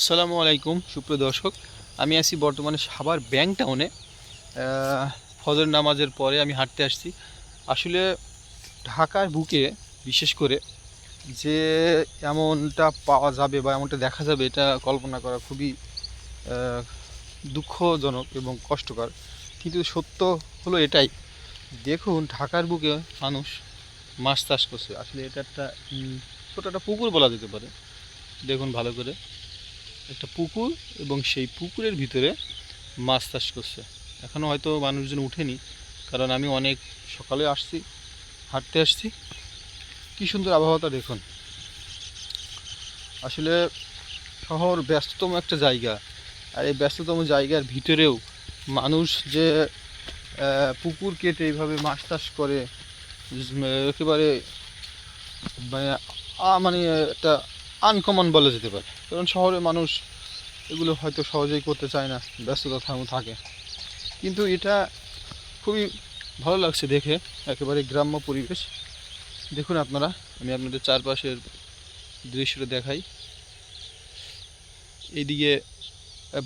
আসসালামু আলাইকুম, সুপ্রিয় দর্শক। আমি আছি বর্তমানে সাভার ব্যাংক টাউনে। ফজর নামাজের পরে আমি হাঁটতে আসছি। আসলে ঢাকার বুকে বিশেষ করে যে এমনটা পাওয়া যাবে বা এমনটা দেখা যাবে, এটা কল্পনা করা খুবই দুঃখজনক এবং কষ্টকর। কিন্তু সত্য হলো এটাই, দেখুন ঢাকার বুকে মানুষ মাছ চাষ করছে। আসলে এটা একটা ছোট একটা পুকুর বলা যেতে পারে। দেখুন ভালো করে। একটা পুকুর এবং সেই পুকুরের ভিতরে মাছ চাষ করছে। এখনও হয়তো মানুষজন উঠেনি, কারণ আমি অনেক সকালে আসছি, হাঁটতে আসছি। কী সুন্দর আবহাওয়াটা দেখুন। আসলে শহর ব্যস্ততম একটা জায়গা। আর এই ব্যস্ততম জায়গার ভিতরেও মানুষ যে পুকুর কেটে এইভাবে মাছ চাষ করে একেবারে মানে মানে একটা আনকমন বলা যেতে পারে। কারণ শহরে মানুষ এগুলো হয়তো সহজেই করতে চায় না ব্যস্ততা থাম- থাকে। কিন্তু এটা খুবই ভালো লাগছে দেখে, একেবারে গ্রাম্য পরিবেশ। দেখুন আপনারা, আমি আপনাদের চারপাশের দৃশ্যটা দেখাই। এইদিকে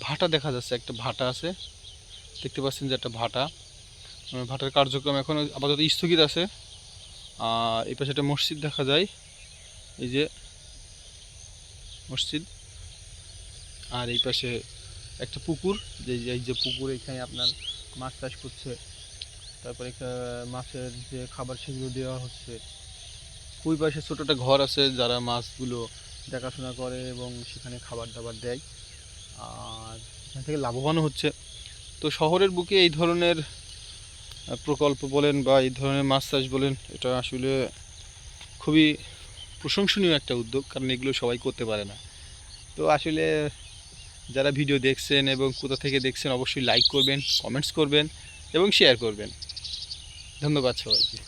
ভাটা দেখা যাচ্ছে, একটা ভাটা আছে। দেখতে পাচ্ছেন যে একটা ভাটা। ভাটার কার্যক্রম এখন আপাতত স্থগিত আছে। আর এই পাশে একটা মসজিদ দেখা যায়। এই যে মসজিদ। আর এই পাশে একটা পুকুর, যে এই যে পুকুর এখানে আপনার মাছ চাষ করছে। তারপরে মাছের যে খাবার সেগুলো দেওয়া হচ্ছে। ওই পাশে ছোটো একটা ঘর আছে যারা মাছগুলো দেখাশোনা করে এবং সেখানে খাবার দাবার দেয়। আর এখান থেকে লাভবানও হচ্ছে। তো শহরের বুকে এই ধরনের প্রকল্প বলেন বা এই ধরনের মাছ চাষ বলেন, এটা আসলে খুবই প্রশংসনীয় একটা উদ্যোগ, কারণ এগুলো সবাই করতে পারে না। তো আসলে যারা ভিডিও দেখছেন এবং কোথা থেকে দেখছেন, অবশ্যই লাইক করবেন কমেন্টস করবেন এবং শেয়ার করবেন। ধন্যবাদ সবাইকে।